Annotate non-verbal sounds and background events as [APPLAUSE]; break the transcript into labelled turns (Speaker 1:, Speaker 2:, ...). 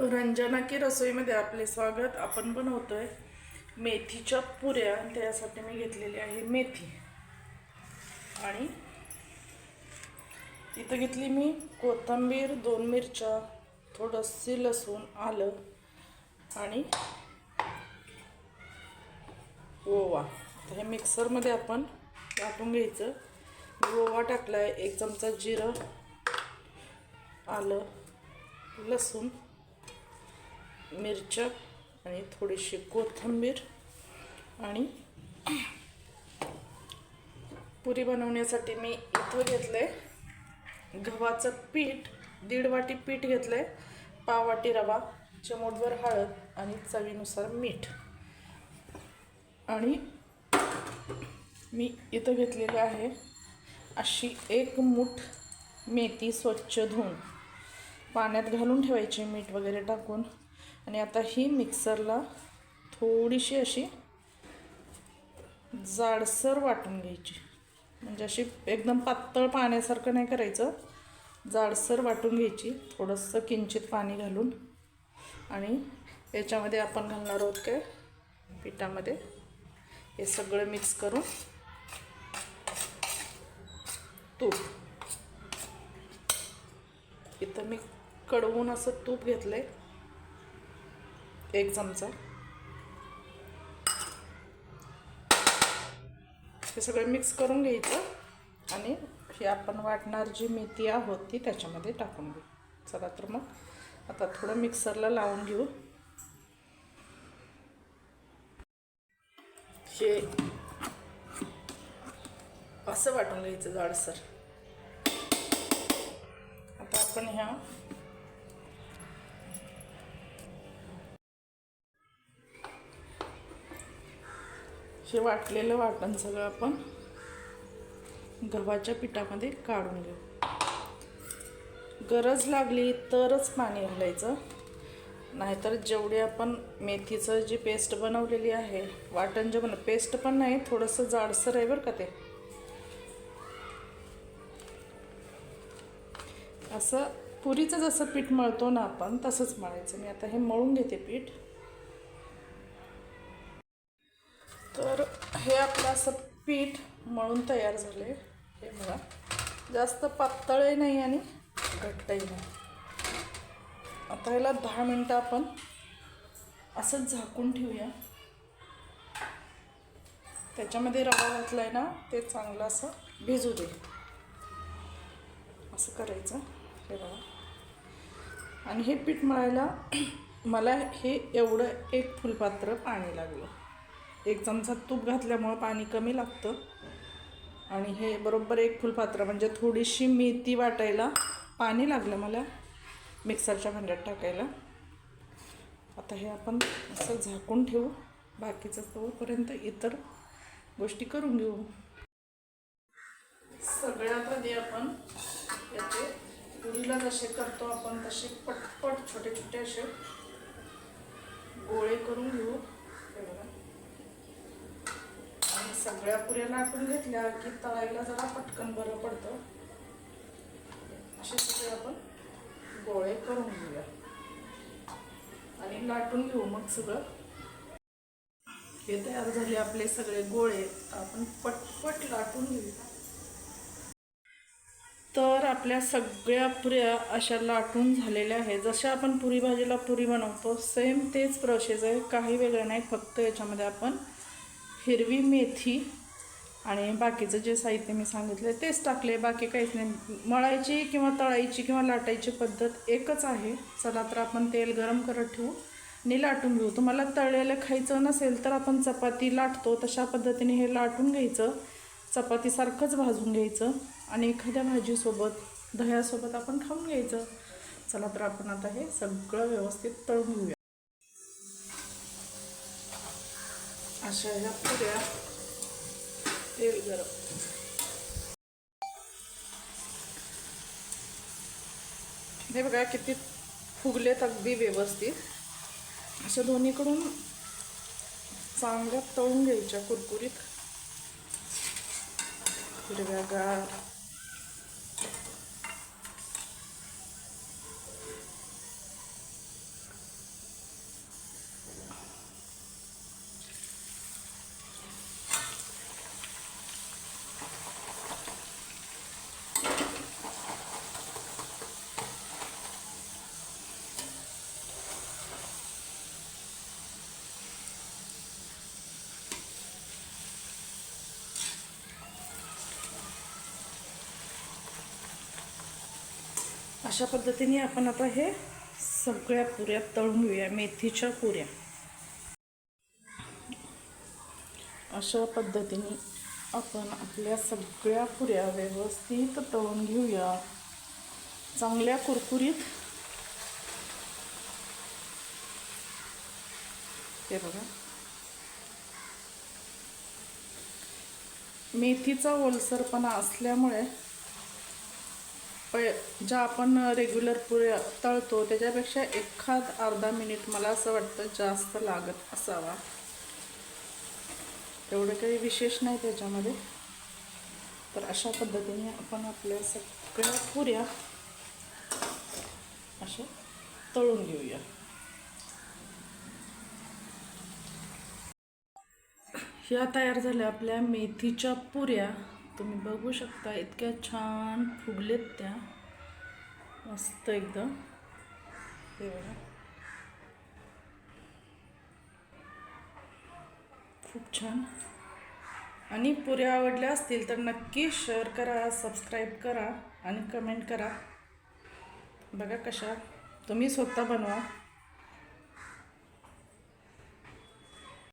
Speaker 1: रंजना की रसोईमध्ये आपले स्वागत. आपण बनवतोय मेथीच्या पुऱ्या त्यासाठी मी घेतलेली आहे मेथी. आणि इथं घेतली मी कोथिंबीर दोन मिरच्या थोडंशी लसूण आलं आणि ओवा. तर हे मिक्सरमध्ये आपण वाटून घ्यायचं. ओवा टाकला आहे एक चमचा जिरं आलं लसूण. मिरच्या आणि थोडीशी कोथिंबीर आणि पुरी बनवण्यासाठी मी इथं घेतलं आहे गव्हाचं पीठ दीड वाटी पीठ घेतलं आहे पाव वाटी रवा चमोटभर हळद आणि चवीनुसार मीठ. आणि मी इथं घेतलेली आहे अशी एक मूठ मेथी स्वच्छ धुवून. पाण्यात घालून ठेवायची मीठ वगैरे टाकून. आणि आता ही मिक्सरला थोडीशी अशी जाडसर वाटून घ्यायची. म्हणजे अशी एकदम पातळ पाण्यासारखं नाही करायचं. जाडसर वाटून घ्यायची. थोडंसं किंचित पाणी घालून. आणि याच्यामध्ये आपण घालणार आहोत काय? पिठामध्ये. हे सगळं मिक्स करून तूप. इथं मी कडवून असं तूप घेतलं आहे एक चमचा. हे सगळं मिक्स करून घ्यायचं आणि ही आपण वाटणार जी मेथी आहोत ती त्याच्यामध्ये टाकून घेऊ चला तर मग आता थोडं मिक्सरला लावून घेऊ. हे असं वाटून घ्यायचं जाडसर. आता आपण ह्या हे वाटलेलं वाटण सगळं आपण गव्हाच्या पिठामध्ये काढून घेऊ. गरज लागली तरच पाणी घालायचं. नाहीतर जेवढी आपण मेथीचं जी पेस्ट बनवलेली आहे वाटण जे बन पेस्ट पण नाही थोडंसं जाडसर आहे बरं का ते. असं पुरीचं जसं पीठ मळतो ना आपण तसंच मळायचं. मी आता हे मळून घेते पीठ. तर हे आपलं असं पीठ मळून तयार झाले. हे बघा. जास्त पातळही नाही आणि घट्टही नाही. आता ह्याला दहा मिनटं आपण असंच झाकून ठेवूया. त्याच्यामध्ये रवा घातला आहे ना ते चांगलं असं भिजू दे. असं करायचं. हे बघा. आणि हे पीठ मळायला [CLEARS THROAT] मला हे एवढं एक फुलपात्र पाणी लागलं. एक चमचा तूप घातल्यामुळं पाणी कमी लागतं. आणि हे बरोबर एक फुलपात्र म्हणजे थोडीशी मेथी वाटायला पाणी लागलं मला मिक्सरच्या भांड्यात टाकायला. आता हे आपण असं झाकून ठेवू. बाकीचं तोपर्यंत इतर गोष्टी करून घेऊ. सगळ्यात आधी आपण याचे पुरीला जसे करतो आपण तसे पटपट छोटे छोटे असे गोळे करून घेऊ हे बघा आणि सगळ्या पुऱ्या लाटून घेतल्या की तळायला जरा पटकन बरं पडतं. असे सगळे आपण गोळे करून घेऊया. आणि लाटून घेऊ मग सगळं. हे तयार झाले आपले सगळे गोळे. आपण पटपट लाटून घेऊया. तर आपल्या सगळ्या पुऱ्या अशा लाटून झालेल्या आहेत. जशा आपण पुरी भाजीला पुरी बनवतो सेम तेच प्रोसेस आहे. काही वेगळं नाही. फक्त याच्यामध्ये आपण हिरवी मेथी आणि बाकीचं जे साहित्य मी सांगितलं तेच टाकले बाकी काहीच नाही. मळायची किंवा तळायची किंवा लाटायची पद्धत एकच आहे. चला तर आपण तेल गरम करत ठेवू आणि लाटून घेऊ. तुम्हाला तळलेलं खायचं नसेल तर आपण चपाती लाटतो. तशा पद्धतीने हे लाटून घ्यायचं. चपातीसारखंच भाजून घ्यायचं आणि एखाद्या भाजीसोबत दह्यासोबत आपण खाऊन घ्यायचं. चला तर आपण आता हे सगळं व्यवस्थित तळून घेऊया. अशा ह्या पुऱ्या तेल गरम हे बघा किती फुगलेत अगदी व्यवस्थित अशा दोन्हीकडून चांगल्या तळून घ्यायच्या कुरकुरीत हिरव्यागार अशा पद्धतीने आपण आता हे सगळ्या पुऱ्या तळून घेऊया मेथीच्या पुऱ्या. अशा पद्धतीने आपण आपल्या सगळ्या पुऱ्या व्यवस्थित तळून घेऊया. चांगल्या कुरकुरीत. ते बघा. मेथीचा ओलसरपणा असल्यामुळे पै ज्या आपण रेग्युलर पुऱ्या तळतो त्याच्यापेक्षा एखाद अर्धा मिनिट मला असं वाटतं जास्त लागत असावा. एवढं काही विशेष नाही त्याच्यामध्ये. तर अशा पद्धतीने आपण आपल्या सगळ्या पुऱ्या अशा तळून घेऊया. ह्या तयार झाल्या आपल्या मेथीच्या पुऱ्या. तुम्ही बघू शकता इतक्या छान फुगलेत त्या. मस्त एकदम. हे बघा. खूप छान. आणि पुऱ्या आवडल्या असतील तर नक्की शेअर करा सबस्क्राईब करा आणि कमेंट करा. बघा कशा तुम्ही स्वतः बनवा.